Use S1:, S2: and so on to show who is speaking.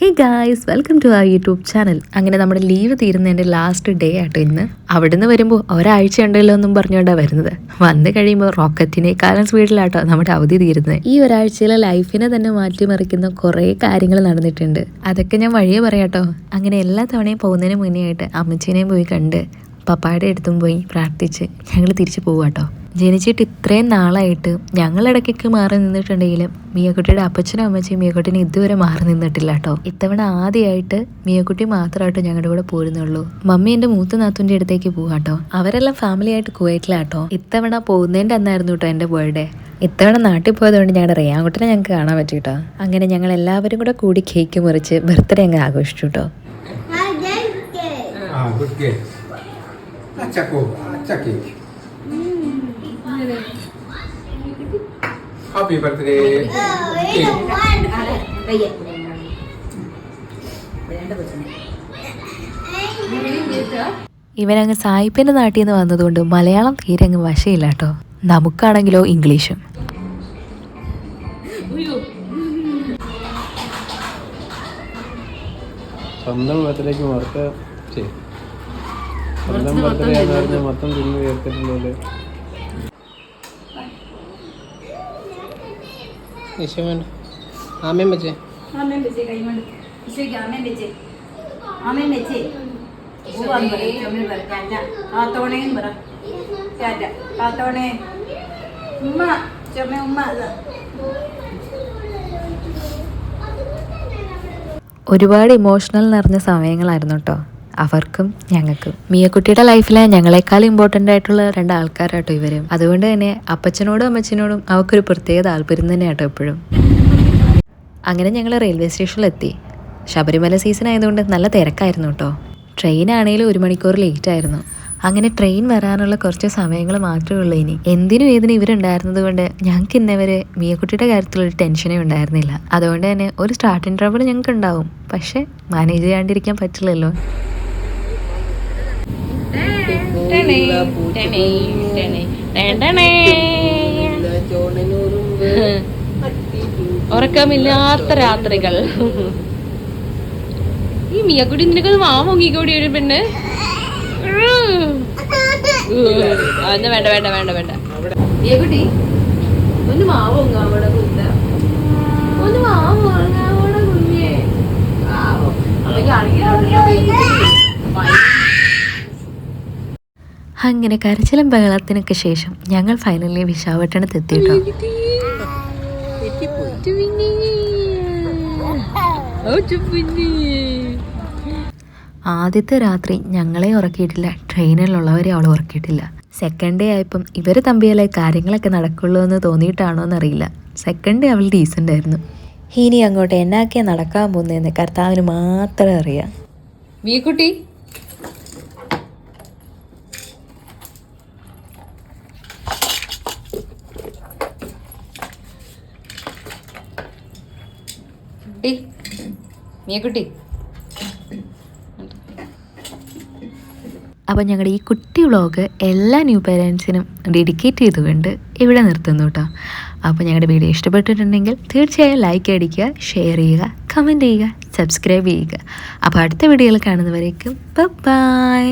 S1: Hey guys welcome to ആ YouTube channel അങ്ങനെ നമ്മുടെ ലീവ് തീരുന്നതിന്റെ ലാസ്റ്റ് ഡേ ആട്ടോ ഇന്ന്. അവിടുന്ന് വരുമ്പോൾ ഒരാഴ്ച ഉണ്ടല്ലോ എന്നും പറഞ്ഞുകൊണ്ടാണ് വരുന്നത്. വന്ന് കഴിയുമ്പോൾ റോക്കറ്റിനേക്കാളും സ്പീഡിലാട്ടോ നമ്മുടെ അവധി തീരുന്നത്. ഈ ഒരാഴ്ചയിലെ ലൈഫിനെ തന്നെ മാറ്റിമറിക്കുന്ന കുറേ കാര്യങ്ങൾ നടന്നിട്ടുണ്ട്. അതൊക്കെ ഞാൻ വഴിയെ പറയാട്ടോ. അങ്ങനെ എല്ലാ തവണയും പോകുന്നതിന് മുന്നേ ആയിട്ട് അമ്മച്ചീനെയും പോയി കണ്ട് പപ്പായുടെ അടുത്തും പോയി പ്രാർത്ഥിച്ച് ഞങ്ങൾ തിരിച്ചു പോവാട്ടോ. ജനിച്ചിട്ട് ഇത്രയും നാളായിട്ട് ഞങ്ങൾ ഇടയ്ക്കൊക്കെ മാറി നിന്നിട്ടുണ്ടെങ്കിലും മിയക്കുട്ടിയുടെ അപ്പച്ചനും അമ്മച്ചയും മിയക്കുട്ടിനെ ഇതുവരെ മാറി നിന്നിട്ടില്ല കേട്ടോ. ഇത്തവണ ആദ്യമായിട്ട് മിയക്കുട്ടി മാത്രമായിട്ട് ഞങ്ങളുടെ കൂടെ പോരുന്നുള്ളൂ. മമ്മി എന്റെ മൂത്ത നാത്തുന്റെ അടുത്തേക്ക് പോവാട്ടോ അവരെല്ലാം ഫാമിലി ആയിട്ട് കുവൈറ്റിലാട്ടോ ഇത്തവണ പോകുന്നതിന്റെ അന്നായിരുന്നു കേട്ടോ എന്റെ ബർത്ത്ഡേ ഇത്തവണ നാട്ടിൽ പോയതുകൊണ്ട് ഞങ്ങളുടെ റേയാൻകുട്ടിനെ ഞങ്ങൾക്ക് കാണാൻ പറ്റി കേട്ടോ. അങ്ങനെ ഞങ്ങൾ എല്ലാവരും കൂടെ കൂടി കേക്ക് മുറിച്ച് ബർത്ത്ഡേ അങ്ങ് ആഘോഷിച്ചു കേട്ടോ.
S2: ആ good cake Acha ko, acha birthday Happy birthday. Cake.
S1: ഇവനങ്ങ് സായിപ്പിന്റെ നാട്ടിൽ നിന്ന് വന്നതുകൊണ്ട് മലയാളം തീരെ അങ്ങ് വശയില്ല കേട്ടോ നമുക്കാണെങ്കിലോ ഇംഗ്ലീഷും.
S3: സ്വന്തം മറക്ക മൊത്തം തിന്നു ചേർത്തിട്ടുണ്ടല്ലേ
S4: ആമയും വെച്ചേ.
S5: ആമേൻ വെച്ചേ കൈ കൊണ്ട് ഈശോയ്ക്ക് वो വെച്ചേ. ആമേൻ വെച്ചേ. പോവാന്ന് പറയും ചുമന്ന് പറ കാറ്റ. കാത്തോണേന്ന് പറ. കാറ്റ. കാത്തോണേ ഉമ്മ ചുമ ഉമ്മ അതാ.
S1: ഒരുപാട് ഇമോഷണൽ നിറഞ്ഞ സമയങ്ങളായിരുന്നു കേട്ടോ അവർക്കും ഞങ്ങൾക്കും. മിയക്കുട്ടിയുടെ ലൈഫിലെ ഞങ്ങളെക്കാൾ ഇമ്പോർട്ടന്റ് ആയിട്ടുള്ള രണ്ട് ആൾക്കാരാട്ടോ ഇവരും. അതുകൊണ്ട് തന്നെ അപ്പച്ചനോടും അമ്മച്ചനോടും അവർക്കൊരു പ്രത്യേക താല്പര്യം തന്നെയാട്ടോ എപ്പോഴും. അങ്ങനെ ഞങ്ങൾ റെയിൽവേ സ്റ്റേഷനിലെത്തി ശബരിമല സീസൺ ആയതുകൊണ്ട് നല്ല തിരക്കായിരുന്നു കേട്ടോ. ട്രെയിൻ ആണെങ്കിലും ഒരു മണിക്കൂർ ലേറ്റ് ആയിരുന്നു. അങ്ങനെ ട്രെയിൻ വരാനുള്ള കുറച്ച് സമയങ്ങൾ മാത്രമേ ഉള്ളൂ ഇനി. എന്തിനും ഏതിനും ഇവരുണ്ടായിരുന്നത് കൊണ്ട് ഞങ്ങൾക്ക് ഇന്നവരെ മിയക്കുട്ടിയുടെ കാര്യത്തിലൊരു ടെൻഷനേ ഉണ്ടായിരുന്നില്ല. അതുകൊണ്ട് തന്നെ ഒരു സ്റ്റാർട്ടിങ് ട്രബിൾ ഞങ്ങൾക്ക് ഉണ്ടാവും പക്ഷേ മാനേജ് ചെയ്യാണ്ടിരിക്കാൻ പറ്റില്ലല്ലോ.
S6: ഉറക്കമില്ലാത്ത രാത്രികൾ. ഈ മിയക്കുട്ടി നിനക്ക് മാ മുങ്ങിക്കൂടി ഒരു പെണ്ണ്. അന്ന് വേണ്ട വേണ്ട വേണ്ട വേണ്ട. മിയക്കുട്ടി ഒന്ന് മാവുങ്ങ അവിടെ ഒന്ന് മാവുങ്ങ
S1: അങ്ങനെ കരച്ചിലും ബഹളത്തിനൊക്കെ ശേഷം ഞങ്ങൾ ഫൈനലി വിശാഖപട്ടണത്ത് എത്തിയിട്ടോ ആദ്യത്തെ രാത്രി ഞങ്ങളെ ഉറക്കിയിട്ടില്ല. ട്രെയിനിലുള്ളവരെ അവൾ ഉറക്കിയിട്ടില്ല. സെക്കൻഡ് ഡേ ആയപ്പം ഇവർ തമ്മിലെ കാര്യങ്ങളൊക്കെ നടക്കുള്ളൂ എന്ന് തോന്നിയിട്ടാണോ എന്നറിയില്ല. സെക്കൻഡ് ഡേ അവൾ ഡീസന്റ് ആയിരുന്നു. ഇനി അങ്ങോട്ട് എന്നാക്കിയാ നടക്കാൻ പോകുന്നതെന്ന് കർത്താവിന് മാത്രമേ അറിയാം.
S6: മിയക്കുട്ടി കുട്ടി മിയക്കുട്ടി.
S1: അപ്പോൾ ഞങ്ങളുടെ ഈ കുട്ടി വ്ളോഗ് എല്ലാ ന്യൂ പേരൻസിനും ഡെഡിക്കേറ്റ് ചെയ്തുകൊണ്ട് ഇവിടെ നിർത്തുന്നു കേട്ടോ അപ്പോൾ ഞങ്ങളുടെ വീഡിയോ ഇഷ്ടപ്പെട്ടിട്ടുണ്ടെങ്കിൽ തീർച്ചയായും ലൈക്ക് അടിക്കുക ഷെയർ ചെയ്യുക കമന്റ് ചെയ്യുക സബ്സ്ക്രൈബ് ചെയ്യുക. അപ്പോൾ അടുത്ത വീഡിയോയിൽ കാണുന്നവരേക്കും ബൈ